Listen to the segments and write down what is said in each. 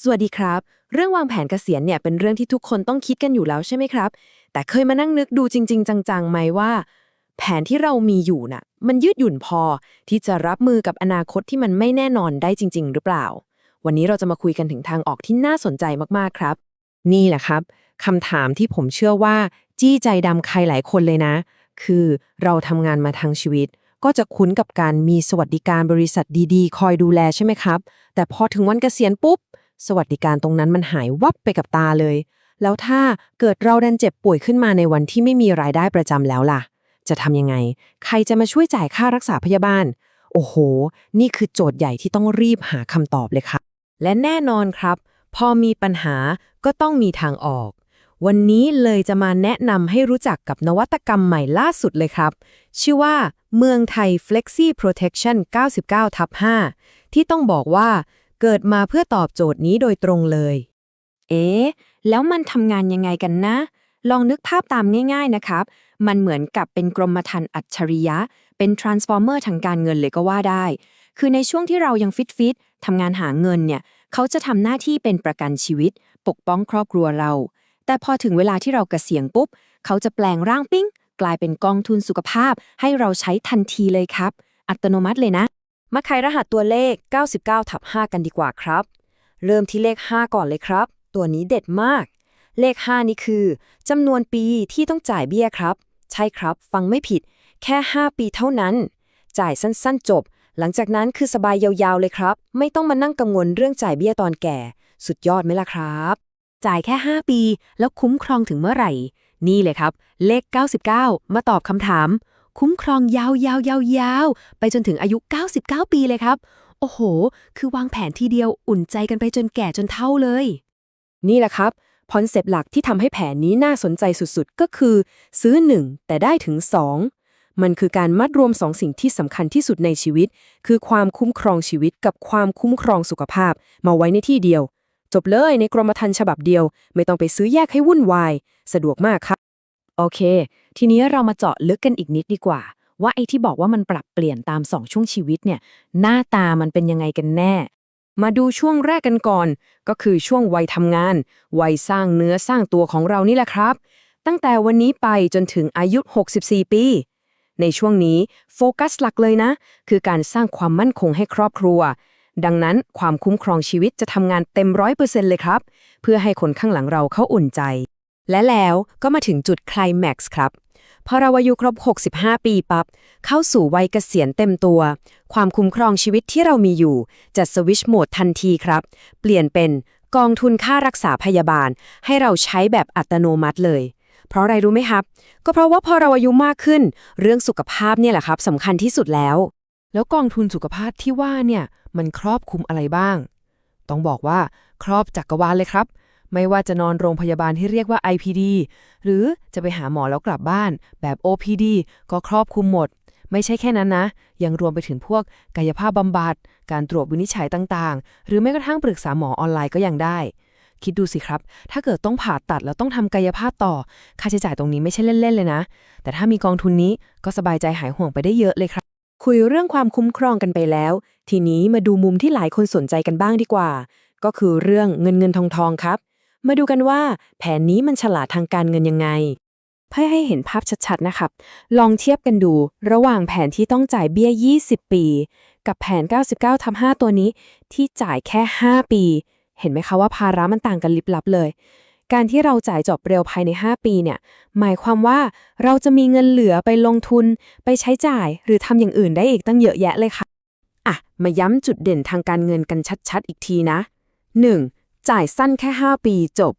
สวัสดีครับ เรื่องวางแผนเกษียณเนี่ยเป็นเรื่องที่ทุกคนต้องคิดกันอยู่แล้วใช่ไหมครับ แต่เคยมานั่งนึกดูจริง ๆ จังๆไหมว่า แผนที่เรามีอยู่น่ะ มันยืดหยุ่นพอที่จะรับมือกับอนาคตที่มันไม่แน่นอนได้จริง ๆ หรือเปล่า วันนี้เราจะมาคุยกันถึงทางออกที่น่าสนใจมากๆครับ นี่แหละครับคำถามที่ผมเชื่อว่า จี้ใจดำใครหลายคนเลยนะ คือเราทำงานมาทั้งชีวิต ก็จะคุ้นกับการมีสวัสดิการบริษัทดีๆ คอยดูแลใช่ไหมครับ แต่พอถึงวันเกษียณปุ๊บ สวัสดิการตรงนั้นมันหายวับไปกับตาเลย แล้วถ้าเกิดเราดันเจ็บป่วยขึ้นมาในวันที่ไม่มีรายได้ประจำแล้วล่ะ จะทำยังไง ใครจะมาช่วยจ่ายค่ารักษาพยาบาล โอ้โห นี่คือโจทย์ใหญ่ที่ต้องรีบหาคำตอบเลยค่ะ และแน่นอนครับ พอมีปัญหาก็ต้องมีทางออก วันนี้เลยจะมาแนะนำให้รู้จักกับนวัตกรรมใหม่ล่าสุดเลยครับ ชื่อว่าเมืองไทย Flexi Protection 99ทับ5ที่ต้องบอกว่า เกิดมาเพื่อตอบโจทย์นี้โดยตรงเลย เอ๊ะ แล้วมันทำงานยังไงกันนะ ลองนึกภาพตามง่าย ๆนะครับ มันเหมือนกับเป็นกรมธรรม์อัจฉริยะ เป็น transformer ทางการเงินเลยก็ว่าได้ คือในช่วงที่เรายังฟิตฟิตๆทำงานหาเงินเนี่ย เขาจะทำหน้าที่เป็นประกันชีวิต ปกป้องครอบครัวเรา แต่พอถึงเวลาที่เราเกษียณปุ๊บ เขาจะแปลงร่างปิ้ง กลายเป็นกองทุนสุขภาพ ให้เราใช้ทันทีเลยครับ อัตโนมัติเลยนะ มาไขรหัสตัวเลข 99ทับ5กันดีกว่าครับ เริ่มที่เลข 5 ก่อนเลยครับ ตัวนี้เด็ดมาก เลข 5 นี่คือจำนวนปีที่ต้องจ่ายเบี้ยครับ ใช่ครับ ฟังไม่ผิด แค่ 5 ปีเท่านั้น จ่ายสั้นๆ จบ หลังจากนั้นคือสบายยาวๆเลยครับ ไม่ต้องมานั่งกังวลเรื่องจ่ายเบี้ยตอนแก่ สุดยอดไหมล่ะครับ จ่ายแค่ 5 ปี แล้วคุ้มครองถึงเมื่อไหร่ นี่เลยครับ เลข 99 มาตอบคำถาม คุ้มครองยาวๆๆไปจนถึงอายุ 99 ปีเลยครับ โอ้โห คือวางแผนทีเดียวอุ่นใจกันไปจนแก่จนเฒ่าเลย นี่แหละครับคอนเซปต์หลักที่ทำให้แผนนี้น่าสนใจสุดๆ ก็คือ ซื้อ 1 แต่ได้ถึง 2 มันคือการมัดรวมสองสิ่งที่สำคัญที่สุดในชีวิต คือความคุ้มครองชีวิตกับความคุ้มครองสุขภาพ มาไว้ในที่เดียว จบเลยในกรมธรรม์ฉบับเดียว ไม่ต้องไปซื้อแยกให้วุ่นวาย สะดวกมากครับ โอเค ทีนี้เรามาเจาะลึกกันอีกนิดดีกว่า ว่าไอ้ที่บอกว่ามันปรับเปลี่ยนตามสองช่วงชีวิตเนี่ย หน้าตามันเป็นยังไงกันแน่ มาดูช่วงแรกกันก่อน ก็คือช่วงวัยทำงาน วัยสร้างเนื้อสร้างตัวของเรานี่แหละครับ ตั้งแต่วันนี้ไปจนถึงอายุ 64 ปี ในช่วงนี้โฟกัสหลักเลยนะ คือการสร้างความมั่นคงให้ครอบครัวดังนั้นความคุ้มครองชีวิตจะทำงานเต็มร้อยเปอร์เซ็นต์เลยครับ เพื่อให้คนข้างหลังเราเขาอุ่นใจ และแล้วก็มาถึงจุดไคลแม็กซ์ครับพอเราอายุครบ 65 ปีปับ๊บเข้าสู่วัยเกษียณเต็มตัว ความคุ้มครองชีวิตที่เรามีอยู่ จะสวิชโหมดทันทีครับ เปลี่ยนเป็นกองทุนค่ารักษาพยาบาล ให้เราใช้แบบอัตโนมัติเลย เพราะอะไรรู้ไหมครับ ก็เพราะว่าพอเราอายุมากขึ้น เรื่องสุขภาพเนี่ยแหละครับสำคัญที่สุดแล้ว แล้วกองทุนสุขภาพที่ว่าเนี่ยมันครอบคลุมอะไรบ้าง ต้องบอกว่าครอบจักรวาลเลยครับ ไม่ว่าจะนอนโรงพยาบาลที่เรียกว่า IPD หรือจะไปหาหมอแล้วกลับบ้าน แบบ OPD ก็ครอบคลุมหมด ไม่ใช่แค่นั้นนะ ยังรวมไปถึงพวกกายภาพบำบัด การตรวจวินิจฉัยต่างๆ หรือแม้กระทั่งปรึกษาหมอออนไลน์ก็ยังได้ คิดดูสิครับ ถ้าเกิดต้องผ่าตัดแล้วต้องทำกายภาพต่อ ค่าใช้จ่ายตรงนี้ไม่ใช่เล่นๆเลยนะ แต่ถ้ามีกองทุนนี้ก็สบายใจหายห่วงไปได้เยอะเลยครับคุยเรื่องความคุ้มครองกันไปแล้ว ทีนี้มาดูมุมที่หลายคนสนใจกันบ้างดีกว่า ก็คือเรื่องเงินเงินทองทองครับ มาดูกันว่า แผนนี้มันฉลาดทางการเงินยังไง เพื่อให้เห็นภาพชัดๆนะครับ ลองเทียบกันดู ระหว่างแผนที่ต้องจ่ายเบี้ย 20 ปี กับแผน 99ทำ5ตัวนี้ ที่จ่ายแค่ 5 ปี เห็นไหมคะว่าภาระมันต่างกันลิบลับเลย การที่เราจ่ายจบเร็วภายใน 5 ปีเนี่ย หมายความว่าเราจะมีเงินเหลือไปลงทุน ไปใช้จ่าย หรือทำอย่างอื่นได้อีกตั้งเยอะแยะเลยค่ะอะ มาย้ำจุดเด่นทางการเงินกันชัดๆ อีกทีนะ 1. จ่ายสั้นแค่ 5 ปีจบ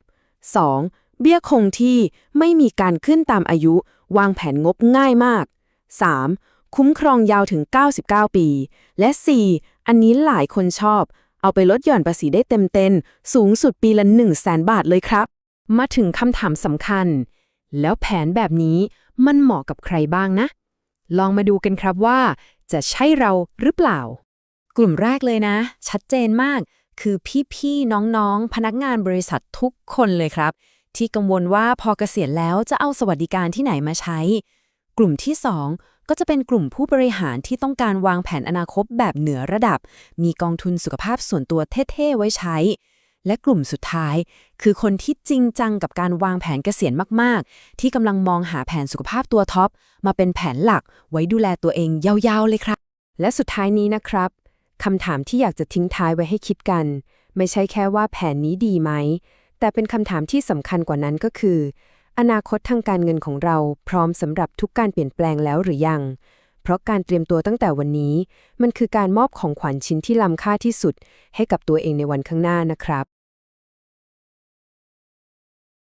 2. เบี้ยคงที่ไม่มีการขึ้นตามอายุ วางแผนงบง่ายมาก 3. คุ้มครองยาวถึง 99 ปี และ 4. อันนี้หลายคนชอบ เอาไปลดหย่อนภาษีได้เต็มๆสูงสุดปีละ1 0 0 0 0แสนบาทเลยครับ มาถึงคำถามสำคัญ แล้วแผนแบบนี้มันเหมาะกับใครบ้างนะ ลองมาดูกันครับว่า จะใช่เราหรือเปล่า กลุ่มแรกเลยนะ ชัดเจนมาก คือพี่ๆน้องๆ พนักงานบริษัททุกคนเลยครับ ที่กังวลว่าพอเกษียณแล้วจะเอาสวัสดิการที่ไหนมาใช้ กลุ่มที่ 2 ก็จะเป็นกลุ่มผู้บริหารที่ต้องการวางแผนอนาคตแบบเหนือระดับ มีกองทุนสุขภาพส่วนตัวเท่ๆไว้ใช้ และกลุ่มสุดท้าย คือคนที่จริงจังกับการวางแผนเกษียณมากๆ ที่กำลังมองหาแผนสุขภาพตัวท็อปมาเป็นแผนหลักไว้ดูแลตัวเองยาวๆเลยครับและสุดท้ายนี้นะครับ คำถามที่อยากจะทิ้งท้ายไว้ให้คิดกัน ไม่ใช่แค่ว่าแผนนี้ดีไหม แต่เป็นคำถามที่สำคัญกว่านั้นก็คือ อนาคตทางการเงินของเราพร้อมสำหรับทุกการเปลี่ยนแปลงแล้วหรือยัง เพราะการเตรียมตัวตั้งแต่วันนี้ มันคือการมอบของขวัญชิ้นที่ล้ำค่าที่สุด ให้กับตัวเองในวันข้างหน้านะครับ